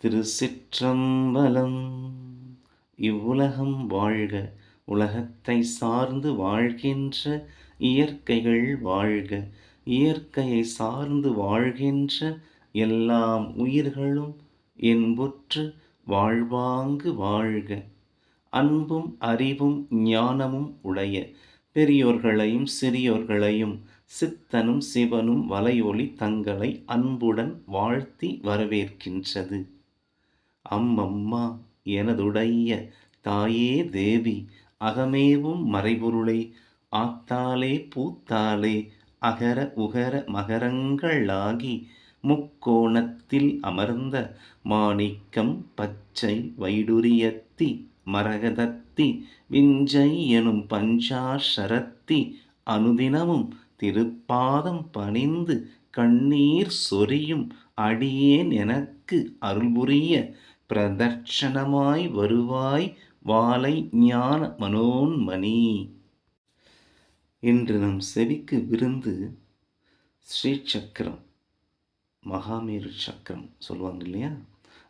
திருச்சிற்றம்பலம். இவ்வுலகம் வாழ்க உலகத்தை சார்ந்து வாழ்கின்ற இயற்கைகள் வாழ்க இயற்கையை சார்ந்து வாழ்கின்ற எல்லாம் உயிர்களும் என்புற்று வாழ்வாங்கு வாழ்க. அன்பும் அறிவும் ஞானமும் உடைய பெரியோர்களையும் சிறியோர்களையும் சித்தனும் சிவனும் வலையொலி தங்களை அன்புடன் வாழ்த்தி வரவேற்கின்றது. அம்மம்மா எனதுடைய தாயே தேவி அகமேவும் மறைபொருளை. ஆத்தாலே பூத்தாலே அகர உகர மகரங்களாகி முக்கோணத்தில் அமர்ந்த மாணிக்கம் பச்சை வைடுரியத்தி மரகதத்தி விஞ்சை எனும் பஞ்சாஷரத்தி அனுதினமும் திருப்பாதம் பணிந்து கண்ணீர் சொரியும் அடியேன் எனக்கு அருள்புரிய பிரதட்சணமாய் வருவாய் வாலை ஞான மனோன்மணி. இன்று நம் செவிக்கு விருந்து ஸ்ரீ சக்கரம் மகாமேரு சக்கரம் சொல்லுவாங்க இல்லையா?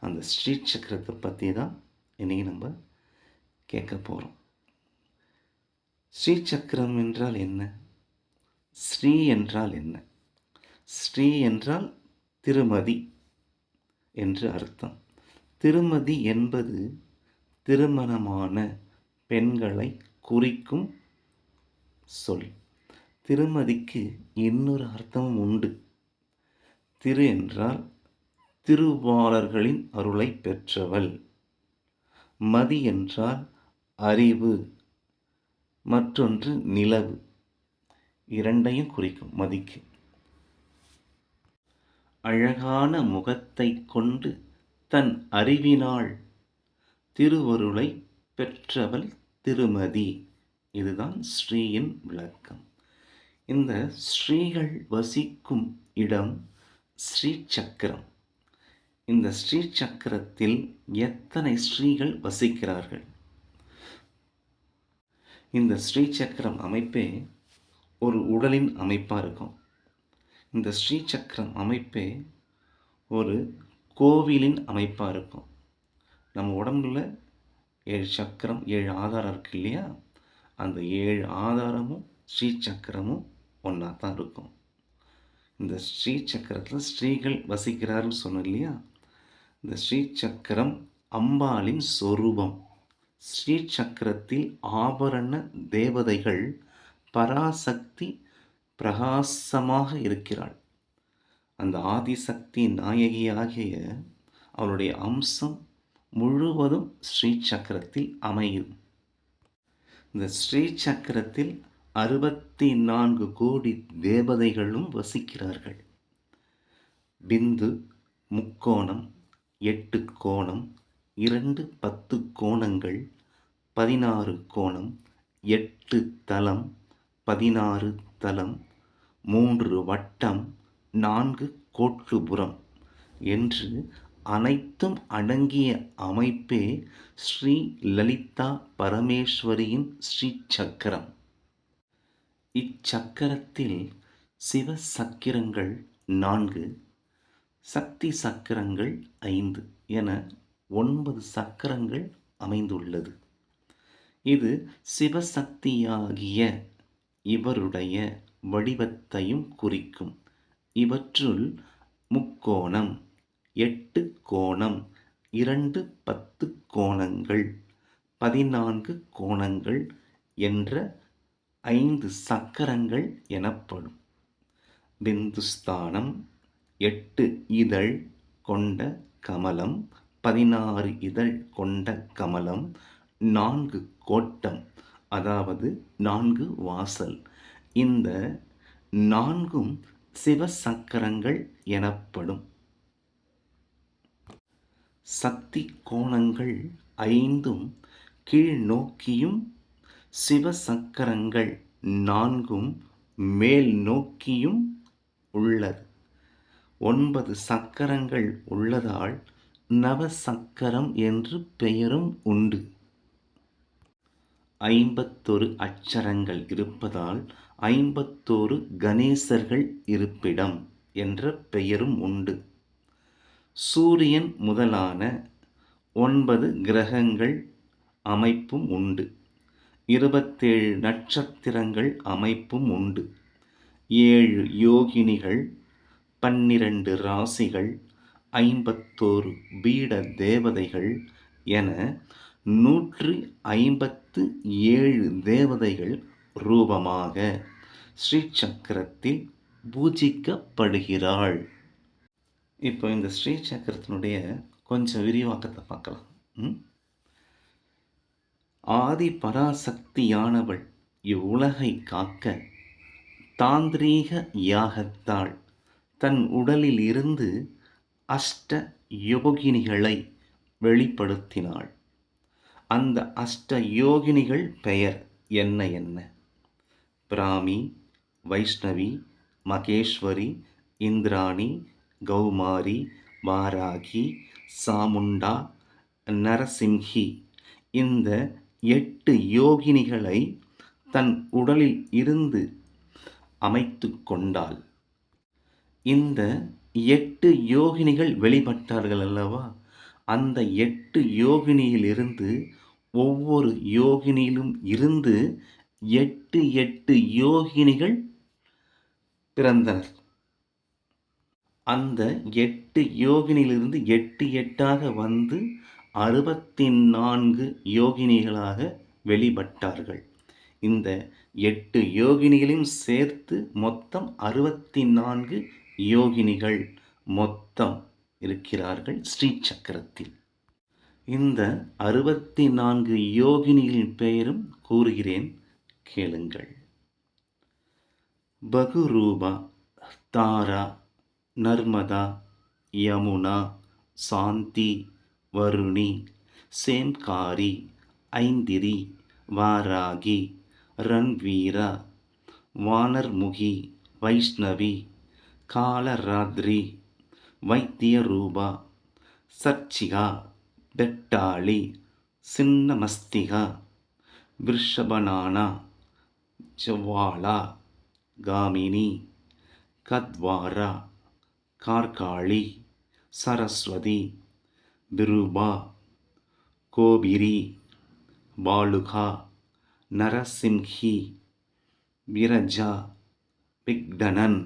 அந்த ஸ்ரீ சக்கரத்தை பற்றி தான் இன்றைக்கி நம்ம கேட்க போகிறோம் ஸ்ரீ சக்கரம் என்றால் என்ன? ஸ்ரீ என்றால் என்ன? ஸ்ரீ என்றால் திருமதி என்று அர்த்தம். திருமதி என்பது திருமணமான பெண்களை குறிக்கும் சொல். திருமதிக்கு இன்னொரு அர்த்தமும் உண்டு. திரு என்றால் திருவாளர்களின் அருளை பெற்றவள். மதி என்றால் அறிவு மற்றொன்று நிலவு. இரண்டையும் குறிக்கும் மதிக்கு. அழகான முகத்தை கொண்டு தன் அறிவினாள் திருவருளை பெற்றவள் திருமதி. இதுதான் ஸ்ரீயின் விளக்கம். இந்த ஸ்ரீகள் வசிக்கும் இடம் ஸ்ரீ சக்கரம் இந்த ஸ்ரீ சக்கரத்தில் எத்தனை ஸ்ரீகள் வசிக்கிறார்கள்? இந்த ஸ்ரீ சக்கரம் அமைப்பே ஒரு உடலின் அமைப்பாக இருக்கும். இந்த ஸ்ரீ சக்கரம் அமைப்பே ஒரு கோவிலின் அமைப்பாக இருக்கும். நம்ம உடம்புல ஏழு சக்கரம் ஏழு ஆதாரம் இருக்கு இல்லையா? அந்த ஏழு ஆதாரமும் ஸ்ரீ சக்கரமும் ஒன்றா தான் இருக்கும். இந்த ஸ்ரீ சக்கரத்தில் ஸ்ரீகள் வசிக்கிறார்கள் சொன்னோம் இல்லையா? இந்த ஸ்ரீ சக்கரம் அம்பாளின் சொரூபம். ஸ்ரீ சக்கரத்தில் ஆபரண தேவதைகள் பராசக்தி பிரகாசமாக இருக்கிறாள். அந்த ஆதிசக்தி நாயகியாகிய அவருடைய அம்சம் முழுவதும் ஸ்ரீ சக்கரத்தில் அமையும். இந்த ஸ்ரீ சக்கரத்தில் அறுபத்தி நான்கு கோடி தேவதைகளும் வசிக்கிறார்கள். பிந்து முக்கோணம் எட்டு கோணம் இரண்டு பத்து கோணங்கள் பதினாறு கோணம் எட்டு தலம் பதினாறு தலம் மூன்று வட்டம் நான்கு கோட்டுபுறம் என்று அனைத்தும் அடங்கிய அமைப்பே ஸ்ரீ லலிதா பரமேஸ்வரியின் ஸ்ரீ சக்கரம் இச்சக்கரத்தில் சிவ சக்கிரங்கள் நான்கு சக்தி சக்கரங்கள் ஐந்து என ஒன்பது சக்கரங்கள் அமைந்துள்ளது. இது சிவசக்தியாகிய இவருடைய வடிவத்தையும் குறிக்கும். இவற்றுள் முக்கோணம் எட்டு கோணம் இரண்டு பத்து கோணங்கள் பதினான்கு கோணங்கள் என்ற ஐந்து சக்கரங்கள் எனப்படும். பிந்துஸ்தானம் எட்டு இதழ் கொண்ட கமலம் பதினாறு இதழ் கொண்ட கமலம் நான்கு கோட்டம் அதாவது நான்கு வாசல். இந்த நான்கும் சிவசக்கரங்கள் எனப்படும். சக்தி கோணங்கள் ஐந்தும் கீழ் நோக்கியும் சிவசக்கரங்கள் நான்கும் மேல் நோக்கியும் உள்ளது. ஒன்பது சக்கரங்கள் உள்ளதால் நவசக்கரம் என்று பெயரும் உண்டு. ஐம்பத்தொரு அச்சரங்கள் இருப்பதால் ஐம்பத்தோரு கணேசர்கள் இருப்பிடம் என்ற பெயரும் உண்டு. சூரியன் முதலான ஒன்பது கிரகங்கள் அமைப்பும் உண்டு. இருபத்தேழு நட்சத்திரங்கள் அமைப்பும் உண்டு. ஏழு யோகினிகள் பன்னிரண்டு ராசிகள் ஐம்பத்தோரு பீட தேவதைகள் என நூற்றி ஐம்பத்தி ஏழு தேவதைகள் ரூபமாக ஸ்ரீ சக்கரத்தில் பூஜிக்கப்படுகிறாள். இப்போ இந்த ஸ்ரீ சக்கரத்தினுடைய கொஞ்சம் விரிவாக்கத்தை பார்க்கலாம். ஆதி பராசக்தியானவள் இவ்வுலகை காக்க தாந்திரீக யாகத்தாள் தன் உடலில் இருந்து அஷ்ட யோகினிகளை வெளிப்படுத்தினாள். அந்த அஷ்ட யோகினிகள் பெயர். என்ன என்ன? பிராமி வைஷ்ணவி மகேஸ்வரி இந்திராணி கௌமாரி வாராகி சாமுண்டா நரசிம்ஹி. இந்த எட்டு யோகினிகளை தன் உடலில் இருந்து அமைத்து கொண்டாள். இந்த எட்டு யோகினிகள் வெளிப்பட்டார்கள் அல்லவா? அந்த எட்டு யோகினியிலிருந்து ஒவ்வொரு யோகினியிலும் இருந்து எட்டு எட்டு யோகினிகள் பிறந்தனர். அந்த எட்டு யோகினியிலிருந்து எட்டு எட்டாக வந்து அறுபத்தி நான்கு யோகினிகளாக வெளிப்பட்டார்கள். இந்த எட்டு யோகினிகளையும் சேர்த்து மொத்தம் அறுபத்தி நான்கு யோகினிகள் மொத்தம் இருக்கிறார்கள் ஸ்ரீ சக்கரத்தில் இந்த அறுபத்தி நான்கு யோகினிகளின் பெயரும் கூறுகிறேன். கேளுங்கள். பகுரூபா தாரா நர்மதா யமுனா சாந்தி வருணி சேம்காரி ஐந்திரி வாராகி ரன்வீரா வானர்முகி வைஷ்ணவி காலராத்ரி வைத்தியரூபா சர்ச்சிகா பெட்டாளி சின்னமஸ்திகா விருஷபனானா ஜவ்வாளா காமினி கத்வாரா கார்காளி சரஸ்வதி விருபா கோபிரி பாலுகா நரசிம்ஹி விரஜா விக்டனன்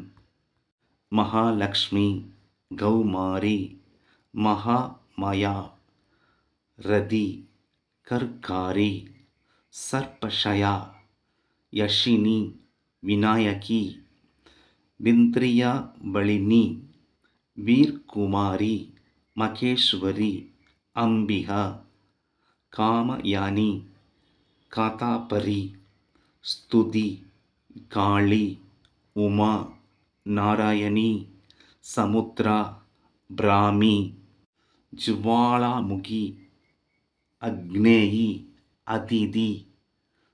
மகாலக்ஷ்மி கௌமாரி மகாமயா. ರದಿ ಕರ್ಕಾರಿ ಸರ್ಪಶಯ ಯಶಿನಿ ವಿನಾಯಕಿ ಬಿಂತ್ರಿಯ ಬಳಿನಿ ವೀರ್ ಕುಮಾರಿ ಮಕೇಶ್ವರಿ ಅಂಬಿಹ ಕಾಮಯಾನಿ ಕಾತಾಪರಿ ಸ್ತುತಿ ಕಾಳಿ ಉಮಾ ನಾರಾಯಣಿ ಸಮುದ್ರ ಬ್ರಾಹ್ಮಿ ಜ್ವಾಳಾಮುಖಿ ಅಗ್ನೇಯಿ, ಅತಿಥಿ,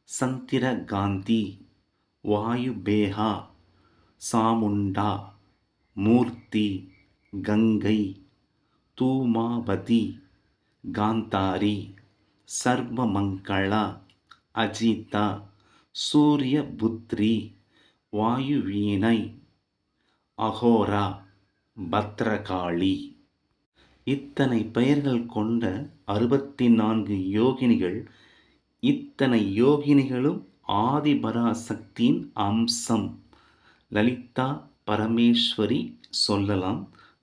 ಸಂತಿರಗಾಂತಿ, ವಾಯುಬೇಹ, ಸಾಮುಂಡ, ಮೂರ್ತಿ, ಗಂಗೈ, ತೂಮಾವತಿ, ಗಾಂತಾರಿ, ಸರ್ವಮಂಗಳ, ಅಜಿತ ಸೂರ್ಯಬುತ್ರಿ ವಾಯುವೀನೈ ಅಹೋರ, ಭದ್ರಕಾಳಿ. இத்தனை பெயர்கள் கொண்ட அறுபத்தி நான்கு யோகினிகள் இத்தனை யோகினிகளும் ஆதிபராசக்தியின் அம்சம். லலிதா பரமேஸ்வரி சொல்லலாம்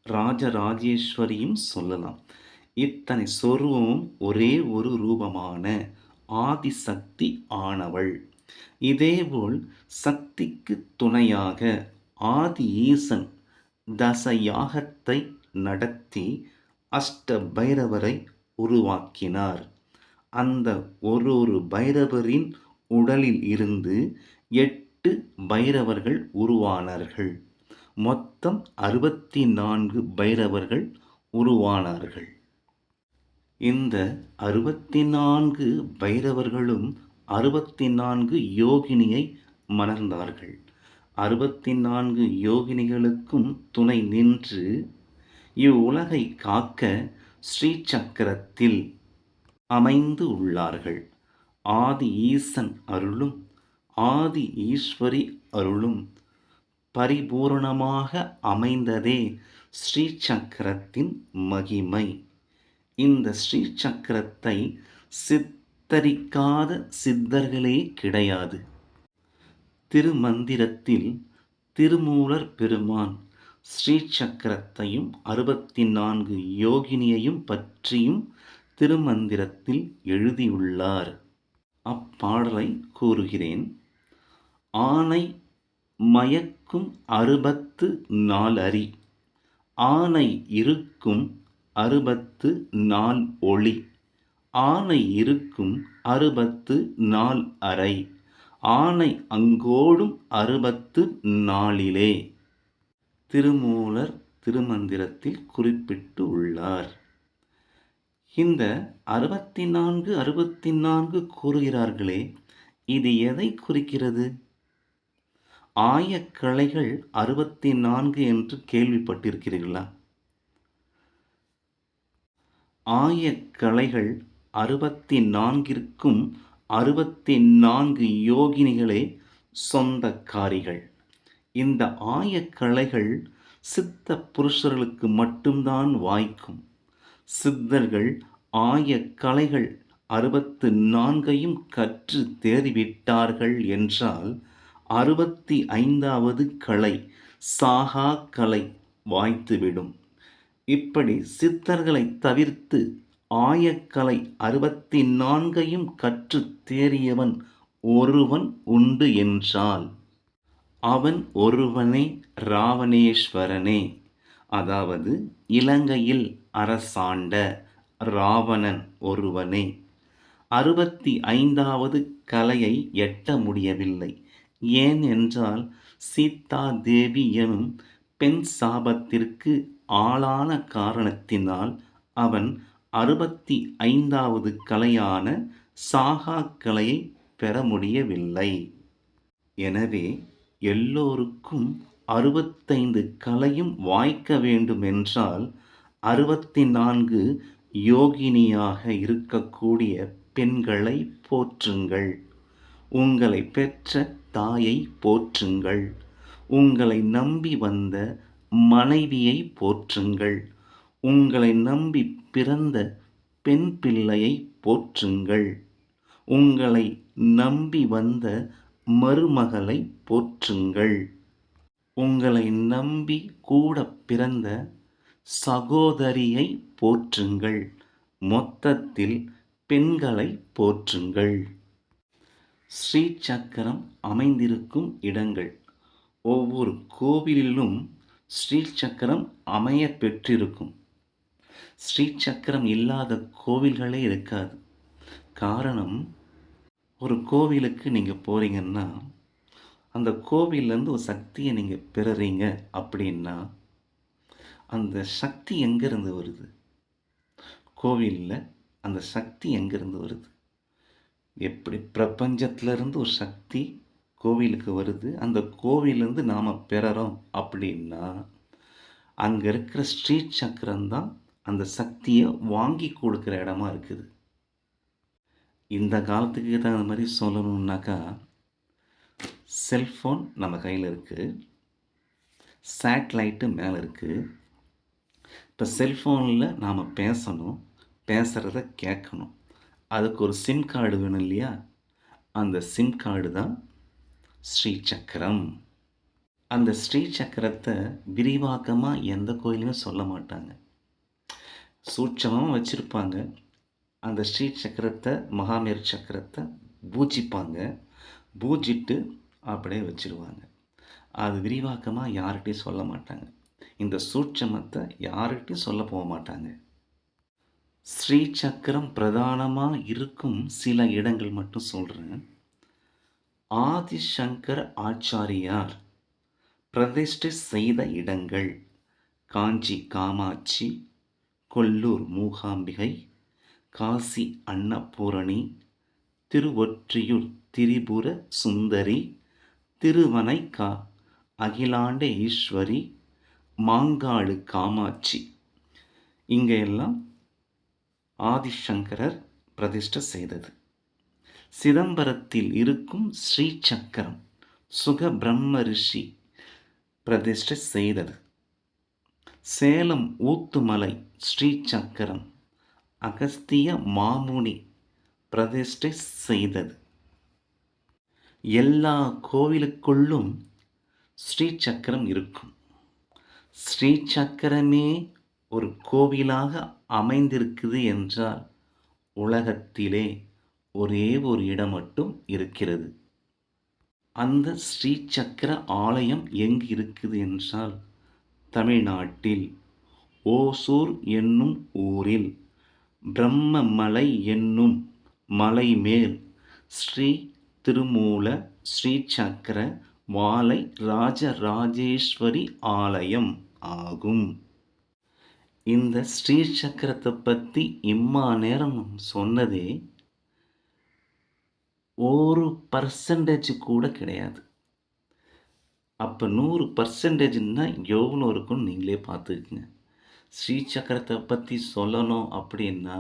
ராஜராஜேஸ்வரியும் சொல்லலாம். இத்தனை சொருவமும் ஒரே ஒரு ரூபமான ஆதிசக்தி ஆனவள். இதேபோல் சக்திக்கு துணையாக ஆதி ஈசன் தசயாகத்தை நடத்தி அஷ்ட பைரவரை உருவாக்கினார். அந்த ஒரு ஒரு பைரவரின் உடலில் இருந்து எட்டு பைரவர்கள் உருவானார்கள். மொத்தம் அறுபத்தி நான்கு பைரவர்கள் உருவானார்கள். இந்த அறுபத்தி நான்கு பைரவர்களும் அறுபத்தி நான்கு யோகினியை மணர்ந்தார்கள் அறுபத்தி நான்கு யோகினிகளுக்கும் துணை நின்று இவ்வுலகை காக்க ஸ்ரீ சக்கரத்தில் அமைந்து உள்ளார்கள். ஆதி ஈசன் அருளும் ஆதி ஈஸ்வரி அருளும் பரிபூர்ணமாக அமைந்ததே ஸ்ரீ சக்கரத்தின் மகிமை. இந்த ஸ்ரீ சக்கரத்தை சித்தரிக்காத சித்தர்களே கிடையாது. திருமந்திரத்தில் திருமூலர் பெருமான் ஸ்ரீ சக்கரத்தையும் அறுபத்தி நான்கு யோகினியையும் பற்றியும் திருமந்திரத்தில் எழுதியுள்ளார். அப்பாடலை கூறுகிறேன். ஆனை மயக்கும் அறுபத்து நாலரி ஆனை இருக்கும் அறுபத்து நாள் ஒளி ஆனை இருக்கும் அறுபத்து நாள் அறை ஆனை அங்கோடும் அறுபத்து நாளிலே திருமூலர் திருமந்திரத்தில் குறிப்பிட்டு உள்ளார். இந்த அறுபத்தி நான்கு அறுபத்தி நான்கு கூறுகிறார்களே இது எதை குறிக்கிறது? ஆயக்கலைகள் அறுபத்தி நான்கு என்று கேள்விப்பட்டிருக்கிறீர்களா? ஆயக்கலைகள் அறுபத்தி நான்கிற்கும் அறுபத்தி நான்கு யோகினிகளே சொந்தக்காரிகள். இந்த ஆயக்கலைகள் சித்த புருஷர்களுக்கு மட்டும்தான் வாய்க்கும். சித்தர்கள் ஆயக்கலைகள் அறுபத்து நான்கையும் கற்று தேறிவிட்டார்கள் என்றால் அறுபத்தி ஐந்தாவது கலை சாகா கலை வாய்த்துவிடும். இப்படி சித்தர்களை தவிர்த்து ஆயக்கலை அறுபத்தி நான்கையும் கற்று தேறியவன் ஒருவன் உண்டு என்றால் அவன் ஒருவனே ராவணேஸ்வரனே. அதாவது இலங்கையில் அரசாண்ட ராவணன் ஒருவனே. அறுபத்தி ஐந்தாவது கலையை எட்ட முடியவில்லை. ஏன் என்றால் சீதா தேவி எனும் பெண் சாபத்திற்கு ஆளான காரணத்தினால் அவன் அறுபத்தி ஐந்தாவது கலையான சாகா கலையை பெற முடியவில்லை. எனவே எல்லோருக்கும் அறுபத்தைந்து கலையும் வாய்க்க வேண்டுமென்றால் அறுபத்தி நான்கு யோகினியாக இருக்கக்கூடிய பெண்களை போற்றுங்கள். உங்களை பெற்ற தாயை போற்றுங்கள். உங்களை நம்பி வந்த மனைவியை போற்றுங்கள். உங்களை நம்பி பிறந்த பெண் பிள்ளையை போற்றுங்கள். உங்களை நம்பி வந்த மருமகளை போற்றுங்கள். உங்களை நம்பி கூட பிறந்த சகோதரியை போற்றுங்கள். மொத்தத்தில் பெண்களை போற்றுங்கள். ஸ்ரீ சக்கரம் அமைந்திருக்கும் இடங்கள். ஒவ்வொரு கோவிலிலும் ஸ்ரீ சக்கரம் அமைய பெற்றிருக்கும். ஸ்ரீ சக்கரம் இல்லாத கோவில்களே இருக்காது. காரணம் ஒரு கோவிலுக்கு நீங்கள் போகிறீங்கன்னா அந்த கோவிலேருந்து ஒரு சக்தியை நீங்கள் பெறுறீங்க அப்படின்னா அந்த சக்தி எங்கேருந்து வருது? கோவிலில் அந்த சக்தி எங்கேருந்து வருது? எப்படி பிரபஞ்சத்திலேருந்து ஒரு சக்தி கோவிலுக்கு வருது? அந்த கோவிலேருந்து நாம் பெறறோம் அப்படின்னா அங்கே இருக்கிற ஸ்ட்ரீட் சக்கரம் தான் அந்த சக்தியை வாங்கி கொடுக்குற இடமா இருக்குது. இந்த காலத்துக்கு தகுந்த மாதிரி சொல்லணுன்னாக்கா செல்ஃபோன் நம்ம கையில் இருக்குது சேட்லைட்டு மேலே இருக்குது இப்போ செல்ஃபோனில் நாம் பேசணும் பேசுகிறத கேட்கணும். அதுக்கு ஒரு சிம் கார்டு வேணும் இல்லையா? அந்த சிம் கார்டு தான் ஸ்ரீ சக்கரம் அந்த ஸ்ரீ சக்கரத்தை விரிவாக்கமாக எந்த கோயிலுமே சொல்ல மாட்டாங்க. சூட்சமாக வச்சுருப்பாங்க. அந்த ஸ்ரீ சக்கரத்தை மகாமேர் சக்கரத்தை பூஜிப்பாங்க. பூஜிட்டு அப்படியே வச்சுருவாங்க. அது விரிவாக்கமாக யார்கிட்டையும் சொல்ல மாட்டாங்க. இந்த சூட்சமத்தை யார்கிட்டையும் சொல்ல போக மாட்டாங்க. ஸ்ரீ சக்கரம் பிரதானமாக இருக்கும் சில இடங்கள் மட்டும் சொல்கிறேன் ஆதிசங்கர் ஆச்சாரியார் பிரதிஷ்டை செய்த இடங்கள். காஞ்சி காமாட்சி கொல்லூர் மூகாம்பிகை காசி அன்னபூரணி திருவொற்றியூர் திரிபுர சுந்தரி திருவனைக்கா அகிலாண்ட ஈஸ்வரி மாங்காடு காமாட்சி. இங்கே எல்லாம் ஆதிசங்கரர் பிரதிஷ்டை செய்தது. சிதம்பரத்தில் இருக்கும் ஸ்ரீ சக்கரம் சுக பிரம்ம ரிஷி பிரதிஷ்டை செய்தது. சேலம் ஊத்துமலை ஸ்ரீ சக்கரம் அகஸ்திய மாமுனி பிரதிஷ்டை செய்தது. எல்லா கோவிலுக்குள்ளும் ஸ்ரீ சக்கரம் இருக்கும். ஸ்ரீ சக்கரமே ஒரு கோவிலாக அமைந்திருக்குது என்றால் உலகத்திலே ஒரே ஒரு இடம் மட்டும் இருக்கிறது. அந்த ஸ்ரீ சக்கர ஆலயம் எங்கு இருக்குது என்றால் தமிழ்நாட்டில் ஓசூர் என்னும் ஊரில். பிரம்மமலை என்னும் மலை மேல் ஸ்ரீ திருமூல ஸ்ரீ சக்கர வாலை ராஜராஜேஸ்வரி ஆலயம் ஆகும். இந்த ஸ்ரீ சக்கரத்தை பற்றி இம்மா நேரம் சொன்னதே ஒரு பர்சன்டேஜ் கூட கிடையாது. அப்போ நூறு பர்சன்டேஜ்னால் எவ்வளோ இருக்குன்னு நீங்களே பார்த்துக்குங்க. ஸ்ரீ சக்கரத்தை பற்றி சொல்லணும் அப்படின்னா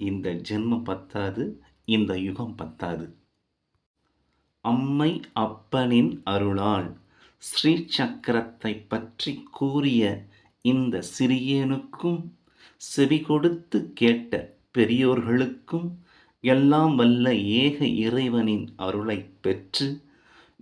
இந்த ஜென்மம் பத்தாது இந்த யுகம் பத்தாது. அம்மை அப்பனின் அருளால் ஸ்ரீ சக்கரத்தை பற்றி கூறிய இந்த சிறியனுக்கும் செவி கொடுத்து கேட்ட பெரியோர்களுக்கும் எல்லாம் வல்ல ஏக இறைவனின் அருளை பெற்று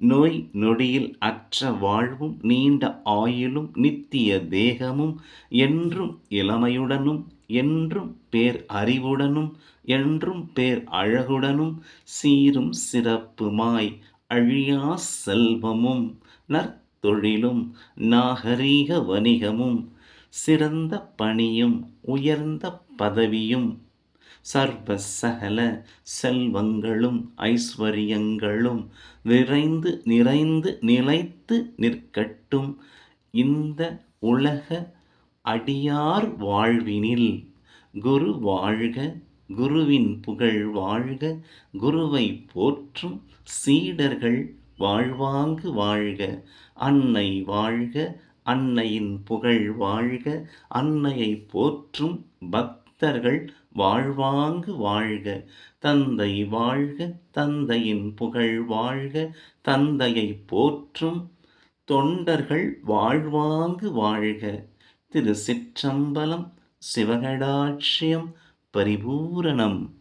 நோய் நொடியில் அற்ற வாழ்வும் நீண்ட ஆயுளும் நித்திய தேகமும் என்றும் இளமையுடனும் என்றும் பேர் அறிவுடனும் என்றும் பேர் அழகுடனும் சீரும் சிறப்புமாய் அழியா செல்வமும் நற்தொழிலும் நாகரீக வணிகமும் சிறந்த பணியும் உயர்ந்த பதவியும் சர்வ சகல செல்வங்களும் ஐஸ்வர்யங்களும் விரைந்து நிறைந்து நிலைத்து நிற்கட்டும். இந்த உலக அடியார் வாழ்வினில் குரு வாழ்க குருவின் புகழ் வாழ்க குருவை போற்றும் சீடர்கள் வாழ்வாங்கு வாழ்க. அன்னை வாழ்க அன்னையின் புகழ் வாழ்க அன்னையை போற்றும் பக்தர்கள் வாழ்வாங்கு வாழ்க. தந்தை வாழ்க தந்தையின் புகழ் வாழ்க. தந்தையை போற்றும் தொண்டர்கள் வாழ்வாங்கு வாழ்க. திரு சிற்றம்பலம் சிவகடாட்சியம் பரிபூரணம்.